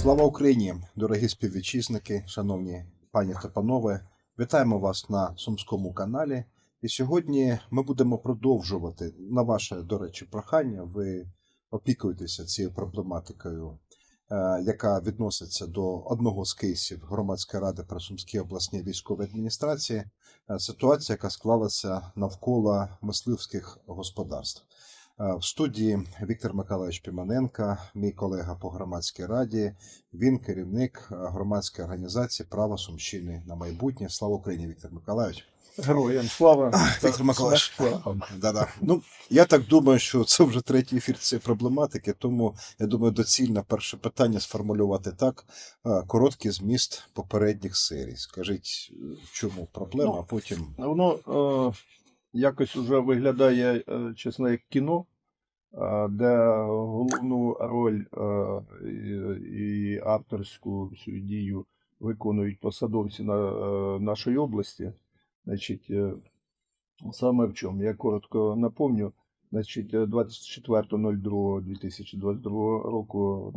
Слава Україні, дорогі співвітчизники, шановні пані та панове. Вітаємо вас на Сумському каналі. І сьогодні ми будемо продовжувати на ваше, до речі, прохання. Ви опікуєтеся цією проблематикою, е, яка відноситься до одного з кейсів громадської ради при Сумській обласній військовій адміністрації. Е, Ситуація, яка склалася навколо мисливських господарств. В студії Віктор Миколаївич Піманенко, мій колега по громадській раді. Він керівник громадської організації Право Сумщини на майбутнє. Слава Україні, Віктор Миколаївич. Героям слава Віктор Миколаївич. Да-да. Ну, я так думаю, що це вже третій ефір цієї проблематики, тому я думаю, доцільно перше питання сформулювати так. Короткий зміст попередніх серій. Скажіть, в чому проблема, Ну, а потім. Воно е, якось уже виглядає, е, чесно, як кіно, де головну роль е, і, авторську всю дію виконують посадовці е, нашої області. Значить, саме в чому? Я коротко напомню. Значить, е, 24.02.2022 року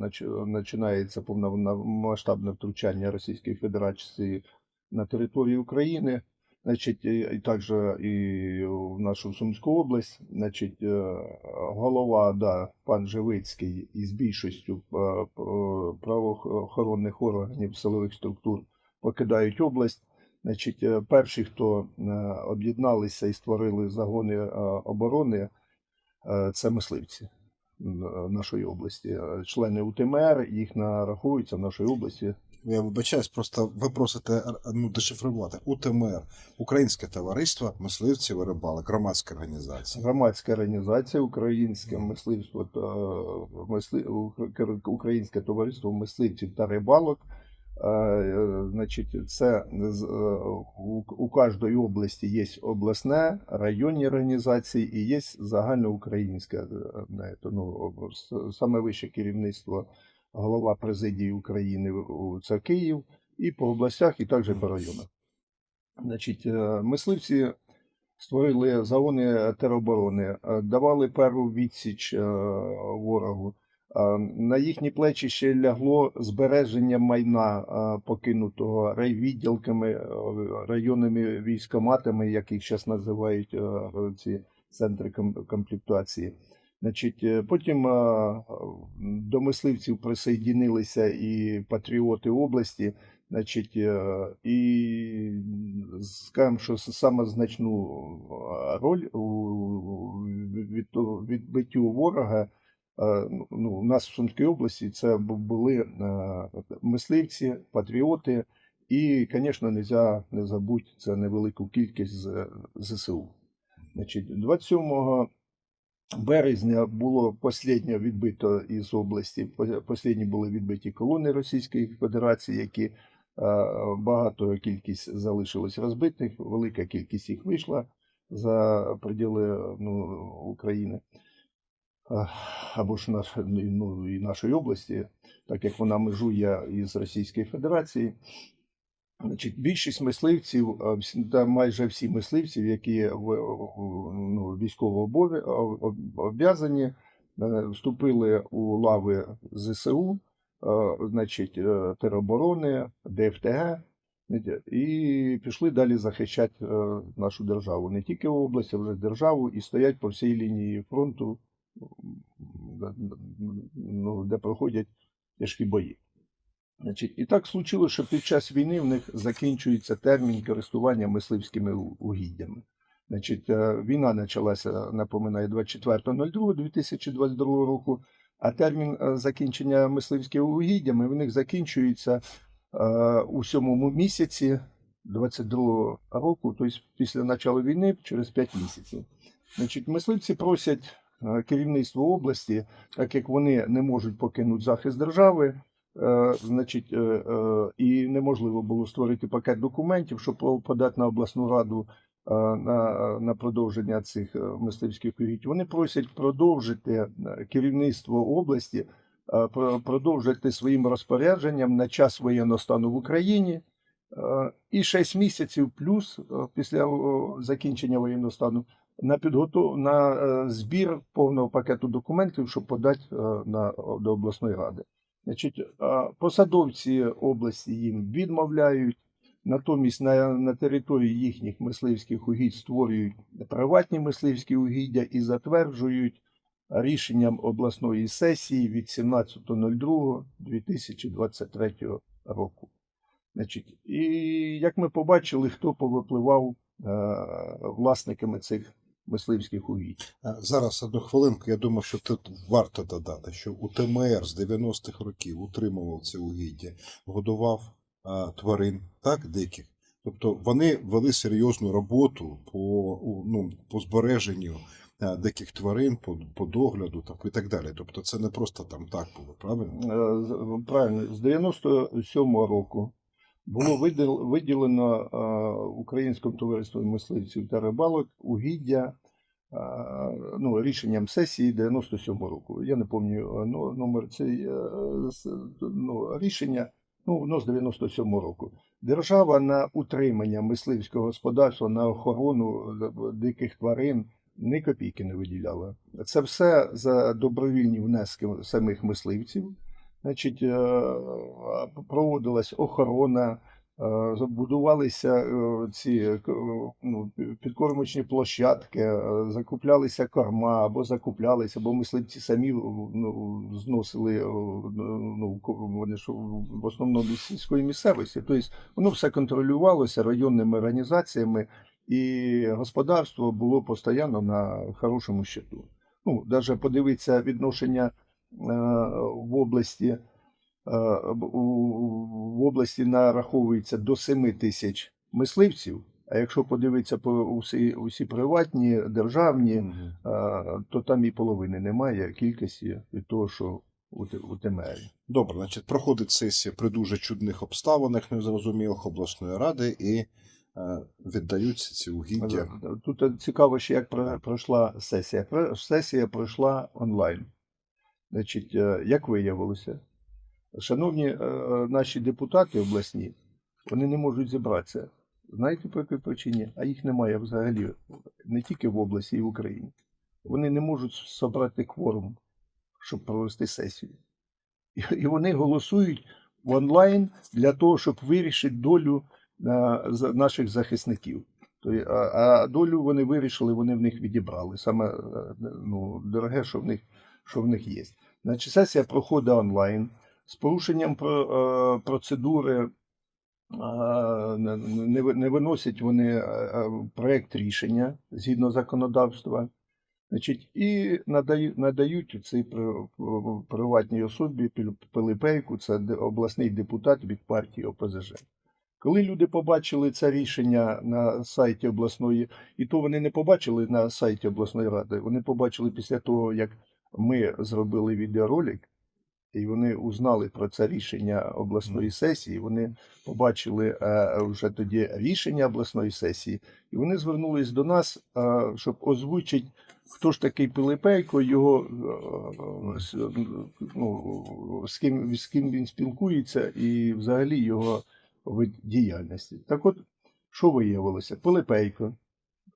починається повномасштабне втручання Російської Федерації на території України, значить, і, також і в нашу Сумську область. Значить, е, голова, да, пан Живицький із більшістю е, правоохоронних органів силових структур покидають область. Значить, е, перші, хто об'єдналися і створили загони оборони, це мисливці нашої області. Члени УТМР, їх нарахуються в нашій області. Я вибачаюсь, просто ви просите е, ну, дешифрувати. УТМР, Українське товариство мисливців і рибалок, громадська організація. Громадська організація Українське мисливство та мисли... Українське товариство мисливців та рибалок. Е, е, Значить, це е, у, у кожної області є обласне, районні організації і є загальноукраїнське, е, ну, саме вище керівництво, голова президії України це Київ, і по областях, і також по районах. Значить, е, мисливці створили загони тероборони, е, давали першу відсіч е, ворогу. На їхні плечі ще лягло збереження майна покинутого райвідділками, районними військоматами, як їх зараз називають ці центри ком- комплектуації. Значить, е, потім е, до мисливців присоединилися і патріоти області. Значить, е, і скажемо, що саме значну е, роль у від- відбиттю ворога. е, Ну, у нас в Сумській області це були е, мисливці, патріоти, і, звісно, не не забути це невелику кількість ЗСУ. Значить, 27 березня було останнє відбито із області. Останні були відбиті колони Російської Федерації, які е, багато кількість залишилось розбитих, велика кількість їх вийшла за приділи ну, України. Е, Або ж наш, ну, і нашої області, так як вона межує із Російської Федерації. Значить, більшість мисливців, та майже всі мисливців, які в ну, військово обв'язані, е, вступили у лави ЗСУ, е, значить, е, тероборони, ДФТГ, і пішли далі захищати е, нашу державу. Не тільки область, а вже державу, і стоять по всій лінії фронту, ну, де проходять тяжкі бої. Значить, і так случилося, що під час війни в них закінчується термін користування мисливськими угіддями. Значить, е, війна почалася, напоминаю, 24.02.2022 року, а термін е, закінчення мисливськими угіддями в них закінчується е, у сьомому місяці 22 року, тобто після початку війни через 5 місяців. Значить, мисливці просять керівництво області, так як вони не можуть покинути захист держави, значить, е, е, і неможливо було створити пакет документів, щоб подати на обласну раду е, на, на продовження цих е, мисливських угідь. Вони просять продовжити е, керівництво області, е, продовжити своїм розпорядженням на час воєнного стану в Україні. е, І 6 місяців плюс е, після закінчення воєнного стану на підготов на е, збір повного пакету документів, щоб подати е, на до обласної ради. Значить, посадовці області їм відмовляють, натомість на, на території їхніх мисливських угідь створюють приватні мисливські угіддя і затверджують рішенням обласної сесії від 17.02.2023 року. Значить, і як ми побачили, хто повипливав е, власниками цих мисливських угідь. Е, Зараз одну хвилинку. Я думаю, що тут варто додати, що УТМР з 90-х років утримував це угіддя, годував а, тварин, так, диких. Тобто вони вели серйозну роботу по, ну, по збереженню а, диких тварин, по, по догляду так, і так далі. Тобто це не просто там так було, правильно? Е, Правильно, з 97-го року було виділ- виділено е, Українському товариству мисливців та рибалок угіддя е, ну, рішенням сесії 97-го року. Я не пам'ятаю ну, номер е, ну, рішення, ну, воно з 97-го року. Держава на утримання мисливського господарства, на охорону е, диких тварин ні копійки не виділяла. Це все за добровільні внески самих мисливців. Значить, е, проводилась охорона, е, забудувалися е, ці ну, підкормочні площадки, закуплялися корма або закуплялися, або мисливці самі ну, зносили, е, ну, вони ж в основному сільської місцевості. Тобто воно все контролювалося районними організаціями, і господарство було постійно на хорошому щиту. Ну, навіть подивитися відношення в області. е, В області нараховується до 7 тисяч мисливців. А якщо подивитися по усі, усі приватні, державні, е, то там і половини немає кількості від того, що у, у ТМР. Добре, значить, проходить сесія при дуже чудних обставинах, незрозумілих обласної ради, і е, віддаються ці угіддя. Тут цікаво, ще як пройшла сесія. Сесія пройшла онлайн. Значить, е, як виявилося, шановні е, наші депутати обласні, вони не можуть зібратися. Знаєте по якій причині? А їх немає взагалі не тільки в області, і в Україні. Вони не можуть зібрати кворум, щоб провести сесію. І, вони голосують в онлайн для того, щоб вирішити долю е, наших захисників. А, долю вони вирішили, вони в них відібрали. Саме е, ну, дороге, що в них, що в них є. Значить, сесія проходить онлайн з порушенням е, процедури. е, не- Не ви- не виносять вони е, е, рішення згідно законодавства. Значить, і надають, цій приватній особі Пил- Пилипейку, це обласний депутат від партії ОПЗЖ. Коли люди побачили це рішення на сайті обласної, і то вони не побачили на сайті обласної ради, вони побачили після того, як ми зробили відеоролик, і вони узнали про це рішення обласної сесії. Вони побачили е, вже тоді рішення обласної сесії, і вони звернулись до нас, е, щоб озвучити, хто ж такий Пилипейко, його е, ну, з ким, з ким він спілкується, і взагалі його вид діяльності. Так от, що виявилося? Пилипейко,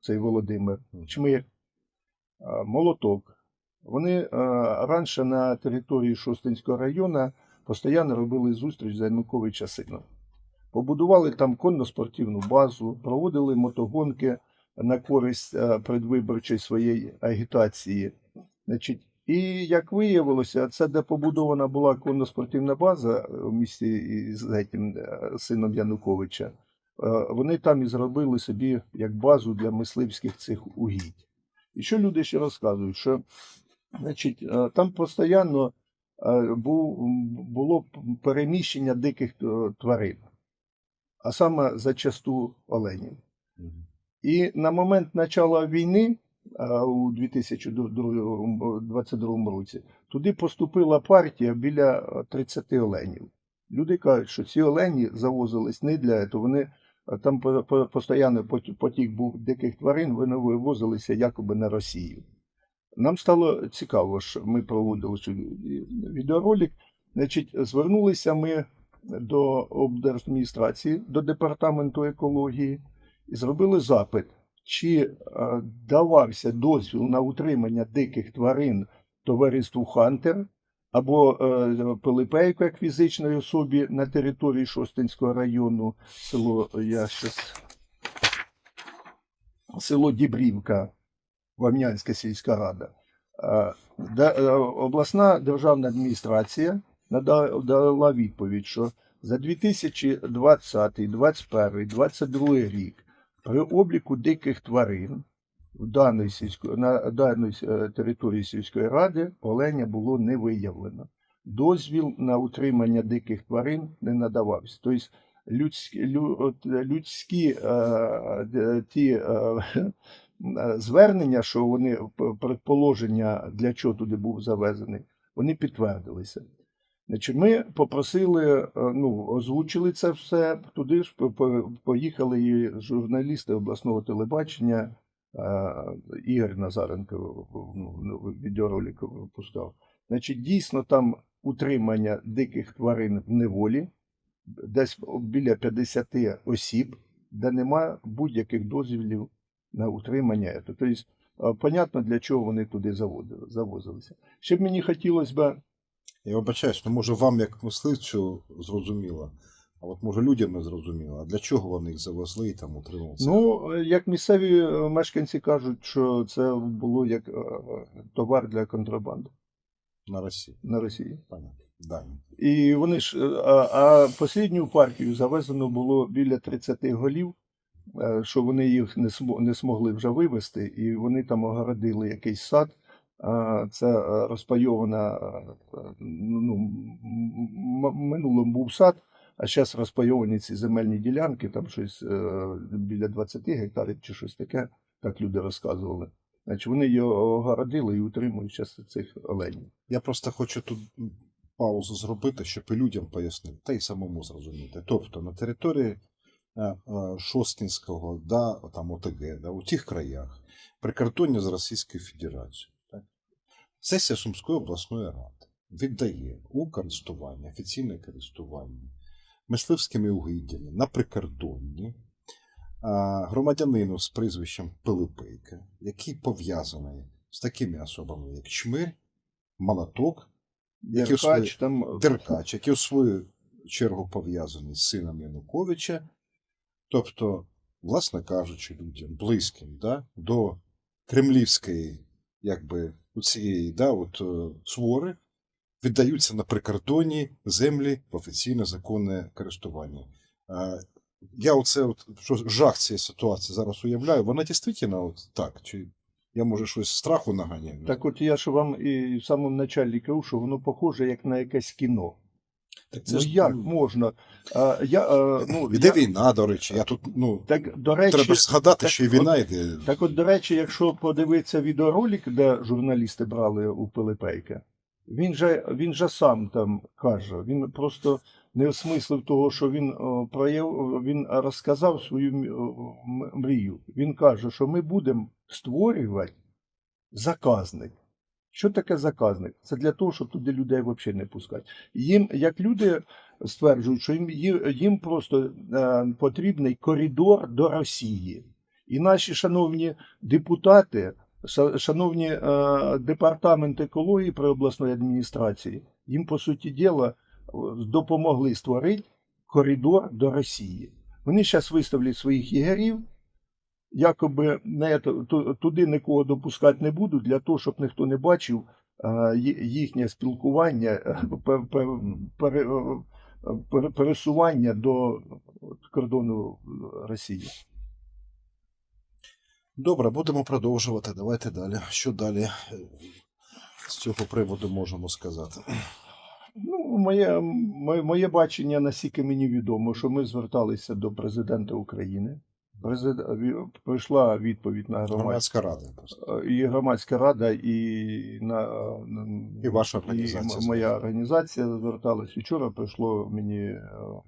цей Володимир, Чмир, Молоток. Вони е, раніше на території Шостинського району постійно робили зустріч за Януковича сина. Побудували там конно-спортивну базу, проводили мотогонки на користь е, предвиборчої своєї агітації. Значить, і як виявилося, це де побудована була конно-спортивна база в місті е, сином Януковича. е, Вони там і зробили собі як базу для мисливських цих угідь. І що люди ще розказують, що значить, е, там постійно е, було переміщення диких е, тварин, а саме зачасту оленів. І на момент початку війни у 2022 році туди поступила партія біля а, 30 оленів. Люди кажуть, що ці олені завозились не для цього. Вони там по- по- постійно потік був диких тварин, вони вивозилися якоби на Росію. Нам стало цікаво, що ми проводили відеоролик. Значить, звернулися ми до облдержадміністрації, до департаменту екології і зробили запит, чи е, давався дозвіл на утримання диких тварин товариству Хантер або е, Пилипейко як фізичної особі на території Шостинського району, село я щас, село Дібрівка, Вамнянська сільська рада. Е, обласна державна адміністрація дала відповідь, що за 2020, 2021, 2022 рік при обліку диких тварин в даної сільської, на даній е, території сільської ради оленя було не виявлено. Дозвіл на утримання диких тварин не надавався. Тобто людські, людські е, ті е, звернення, що вони предположення, для чого туди був завезений, вони підтвердилися. Значить, ми попросили, е, ну, озвучили це все. Туди ж по- по- поїхали і журналісти обласного телебачення. е, Ігор Назаренко ну, ну, відеоролик випускав. Значить, дійсно там утримання диких тварин в неволі, десь біля 50 осіб, де нема будь-яких дозвілів на утримання. Тобто, понятно, для чого вони туди завозилися. Ще б мені хотілося б Я вибачаюсь, ну може вам як мисливцю зрозуміло, а от може людям не зрозуміло, а для чого вони їх завезли і там утримали? Ну, як місцеві е, мешканці кажуть, що це було як е, товар для контрабанди на Росії. на Росії. Понятно. Дані. І вони ж, е, а, а послідню партію завезено було біля 30 голів, що вони їх не, не змогли вже вивезти, і вони там огородили якийсь сад. Це е, розпайована, е, ну, м- м- минулому був сад, а зараз розпайовані ці земельні ділянки, там щось е, біля 20 гектарів чи щось таке, так люди розказували. Значить, вони його огородили і утримують зараз цих оленів. Я просто хочу тут паузу зробити, щоб і людям пояснити, та й самому зрозуміти. Тобто на території е, е, Шосткінського, да, там ОТГ, да, у тих краях прикордоння з Російською Федерацією. Так? Сесія Сумської обласної ради віддає у користування, офіційне користування мисливськими угіддями на прикордонні громадянину з прізвищем Пилипейка, який пов'язаний з такими особами, як Чмир, Молоток, Які Деркач, які в свою чергу пов'язані з сином Януковича, тобто, власне кажучи, людям близьким да, до кремлівської, якби, цієї да, от, е, свори, віддаються на прикордонні землі в офіційне законне користування. Я оце от, що жах цієї ситуації зараз уявляю, вона дійсно от так, чи я може щось страху наганяю? Так от я ж вам і в самому началі кажу, що воно похоже як на якесь кіно. Так ну як можна? А, я, а, ну, Іде я, війна, до речі. Я тут, ну, так, до речі, треба ж згадати, так що і от- війна йде. так от, до речі, якщо подивитися відеоролик, де журналісти брали у Пилипейка, він же, він же сам там каже, він просто не осмислив того, що він прояв, він розказав свою мрію. Він каже, що ми будемо створювати заказник. Що таке заказник? Це для того, щоб туди людей взагалі не пускати. Їм, як люди стверджують, що їм, їм, просто е, потрібний коридор до Росії. І наші шановні депутати, шановні е, департамент екології при обласної адміністрації, їм, по суті діла, допомогли створити коридор до Росії. Вони зараз виставлять своїх єгерів, якоби не, туди нікого допускати не будуть, для того, щоб ніхто не бачив їхнє спілкування, пе- пе- пере- пере- пересування до кордону Росії. Добре, будемо продовжувати. Давайте далі. Що далі е, з цього приводу можемо сказати? Ну, моє, моє, моє бачення настільки мені відомо, що ми зверталися до президента України. Прийшла відповідь на Громадська рада. просто. і громадська рада, і на І ваша організація. м- моя організація зверталась. Вчора прийшло мені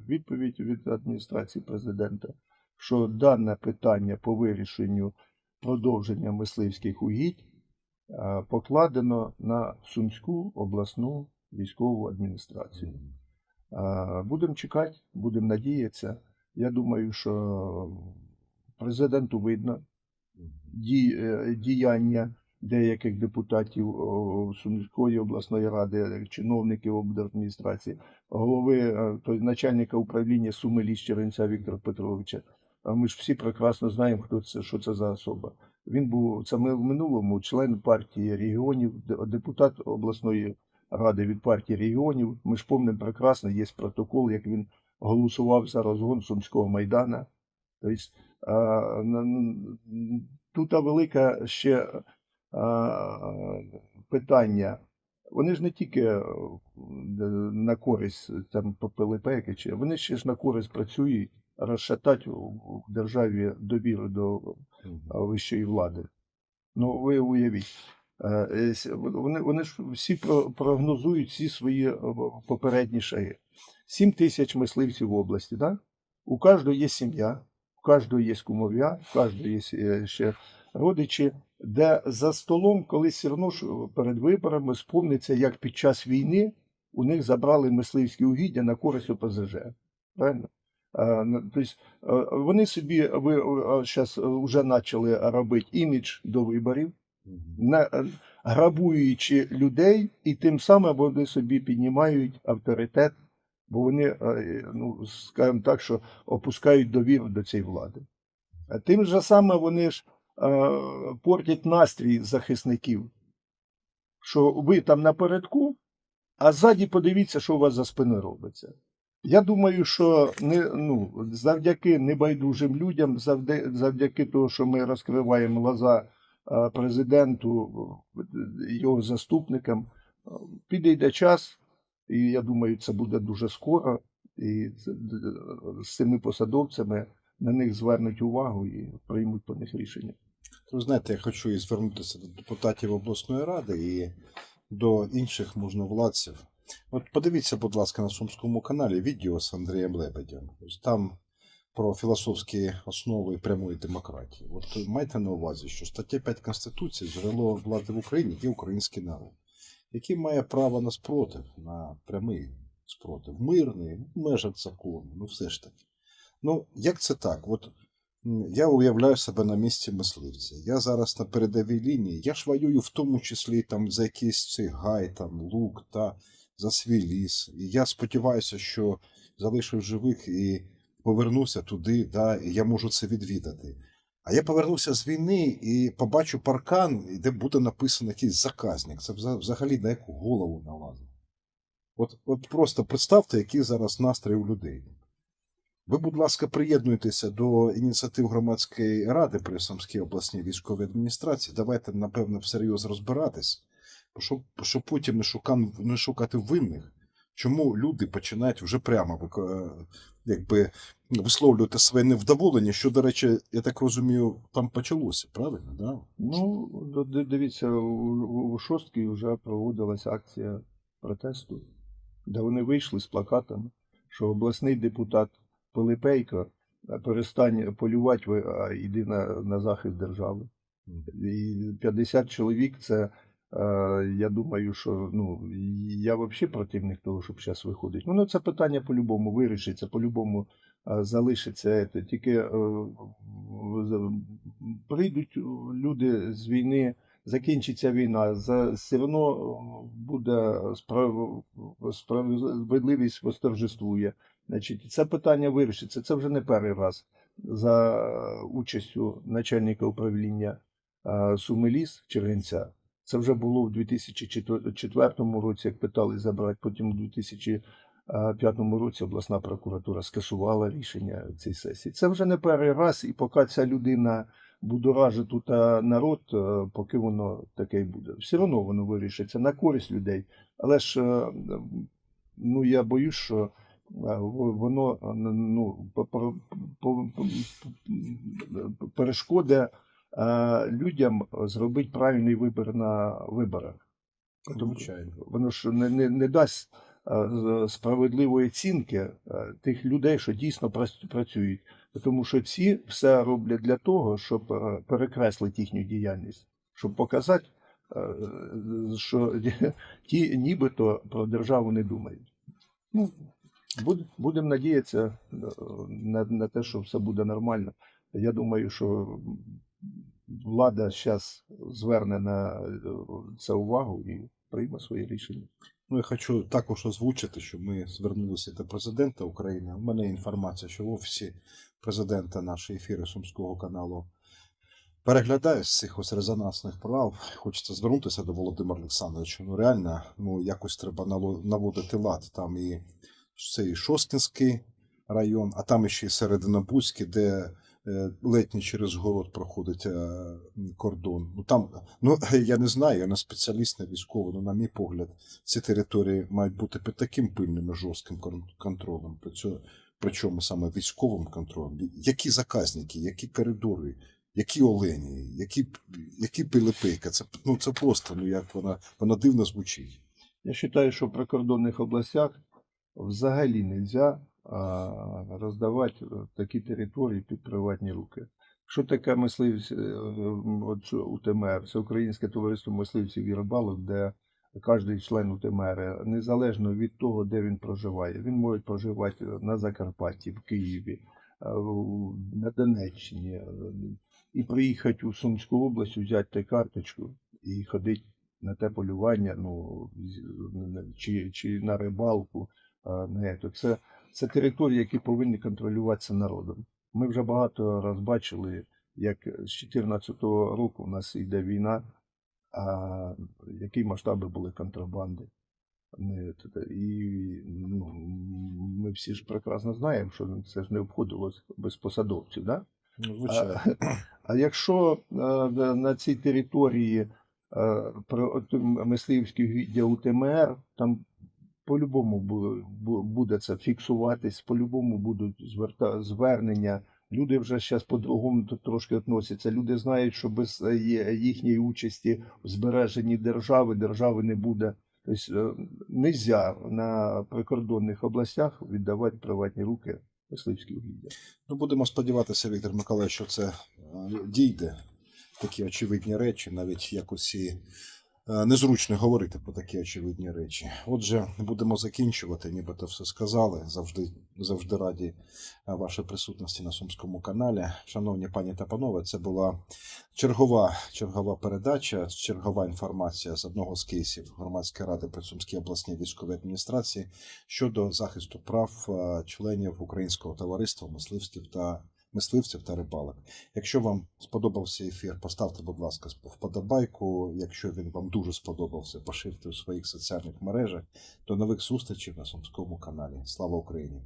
відповідь від адміністрації президента, що дане питання по вирішенню продовження мисливських угідь покладено на Сумську обласну військову адміністрацію. Будемо чекати, будемо надіятися. Я думаю, що президенту видно е, діяння деяких депутатів Сумської обласної ради, чиновників облдержадміністрації, голови то есть начальника управління Суми Ліс Черенця Віктора Петровича. Ми ж всі прекрасно знаємо, хто це, що це за особа. Він був саме в минулому член партії регіонів, депутат обласної ради від партії регіонів. Ми ж пам'ятаємо прекрасно, є протокол, як він голосував за розгон Сумського майдана. Тобто, тут велике ще питання. Вони ж не тільки е, на користь там ППЛП, чи вони ще ж на користь працюють, розшатати в державі довіру до вищої влади. Ну, ви уявіть. е, е, Вони, вони ж всі прогнозують всі свої е, попередні шаги. 7 тисяч мисливців в області, так? У кожного є сім'я, у кожного є кумов'я, у кожного є е, ще родичі, де за столом колись все одно перед виборами спомниться, як під час війни у них забрали мисливські угіддя на користь ОПЗЖ. Правильно? Тобто е, вони собі ви зараз вже почали робити імідж до виборів, е, грабуючи людей, і тим самим вони собі піднімають авторитет, бо вони, е, ну, скажімо так, що опускають довіру до цієї влади. Тим же саме вони ж е, портять настрій захисників, що ви там напередку, а ззаді подивіться, що у вас за спиною робиться. Я думаю, що не, ну, завдяки небайдужим людям, завдяки, того, що ми розкриваємо глаза е, президенту, його заступникам, підійде час, і я думаю, це буде дуже скоро. І з цими посадовцями на них звернуть увагу і приймуть по них рішення. Ви знаєте, я хочу і звернутися до депутатів обласної ради і до інших можновладців. От подивіться, будь ласка, на Сумському каналі відео з Андрієм Лебедем. Ось там про філософські основи прямої демократії. От майте на увазі, що стаття 5 Конституції джерело влади в Україні є український народ, який має право на спротив, на прямий спротив, мирний, в межах закону, ну все ж таки. Ну, як це так? От Я уявляю себе на місці мисливця. Я зараз на передовій лінії. Я ж воюю в тому числі там за якийсь цей гай, там лук та за свій ліс. І я сподіваюся, що залишив живих і повернуся туди, да, і я можу це відвідати. А я повернуся з війни і побачу паркан, де буде написано якийсь заказник. Це взагалі на яку голову налазить. От, от просто представте, який зараз настрій у людей. Ви, будь ласка, приєднуйтеся до ініціатив громадської ради при Самській обласній військовій адміністрації. Давайте, напевно, всерйоз розбиратись, щоб, щоб потім не, шукан, не шукати винних. Чому люди починають вже прямо е, якби, висловлювати своє невдоволення, що, до речі, я так розумію, там почалося, правильно? Да? Ну, дивіться, у, шостки вже проводилася акція протесту, де вони вийшли з плакатами, що обласний депутат Пилипейко е, перестань полювати, а йди на, на захист держави. І 50 чоловік це, я думаю, що ну, я взагалі противник того, щоб зараз виходить. Ну, ну, це питання по-любому вирішиться, по-любому е, залишиться. Тільки е, прийдуть люди з війни, закінчиться війна, за, все одно е, буде справ, справедливість восторжествує. Значить, це питання вирішиться. Це вже не перший раз за участю начальника управління Сумеліс Червенця. Це вже було в 2004 році, як питали забрати. Потім у 2005 році обласна прокуратура скасувала рішення цієї сесії. Це вже не перший раз, і поки ця людина будоражить тут народ, е, поки воно таке й буде. Все одно воно вирішиться на користь людей. Але ж е, ну, я боюсь, що е, воно е, ну, по- е, людям зробити правильний вибір на виборах. Тому Звичайно. Воно ж не, не, не дасть е, справедливої оцінки е, тих людей, що дійсно працюють. Тому що ці все роблять для того, щоб перекреслити їхню діяльність, щоб показати, що ті нібито про державу не думають. Ну, будемо надіятися на, на те, що все буде нормально. Я думаю, що влада зараз зверне на е, це увагу і прийме своє рішення. Ну, я хочу також озвучити, що ми звернулися до президента України. У мене інформація, що в офісі президента наші ефіри Сумського каналу переглядає з цих ось резонансних прав. Хочеться звернутися до Володимира Олександровича. Ну, реально, ну якось треба наводити лад. Там і це і Шосткінський район, а там ще і Серединобузький, де ледь не через город проходить е, кордон. Ну там, ну я не знаю, я не спеціаліст, не військовий, ну, на мій погляд, ці території мають бути під таким пильним і жорстким контролем, причому саме військовим контролем. Які заказники, які коридори, які олені, які, які пилипейка. Це, ну, це просто, ну як вона, вона дивно звучить. Я вважаю, що в прикордонних областях взагалі не можна роздавати е, такі території під приватні руки. Що таке мисливці, е, от УТМР? Це Українське товариство мисливців і рибалок, де кожен член УТМР, незалежно від того, де він проживає, він може проживати на Закарпатті, в Києві, е, на Донеччині, і приїхати у Сумську область, взяти карточку і ходити на те полювання, ну чи, чи на рибалку. Не, то це, це території, які повинні контролюватися народом. Ми вже багато раз бачили, як з 2014 року в нас йде війна, а які масштаби були контрабанди. І ну, ми всі ж прекрасно знаємо, що це ж не обходилось без посадовців. Да? Ну, звичайно. А, а якщо е, на- цій території е, про- от, м- мисливський відділ УТМР, там по-любому бу- бу- буде це фіксуватись, по-любому будуть зверта, звернення. Люди вже зараз по-другому трошки відносяться. Люди знають, що без е, їхньої участі в збереженні держави держави не буде. Тобто не можна на прикордонних областях віддавати приватні руки мисливські угіддя. Ну, будемо сподіватися, Віктор Миколаївич, що це е, дійде. Такі очевидні речі, навіть якось і е, незручно говорити про такі очевидні речі. Отже, будемо закінчувати, нібито все сказали. Завжди, завжди раді е, вашій присутності на Сумському каналі. Шановні пані та панове, це була чергова, чергова передача, чергова інформація з одного з кейсів громадської ради при Сумській обласній військовій адміністрації щодо захисту прав е, членів українського товариства мисливців та мисливців та рибалок. Якщо вам сподобався ефір, поставте, будь ласка, вподобайку. Якщо він вам дуже сподобався, поширте у своїх соціальних мережах. До нових зустрічей на Сумському каналі. Слава Україні!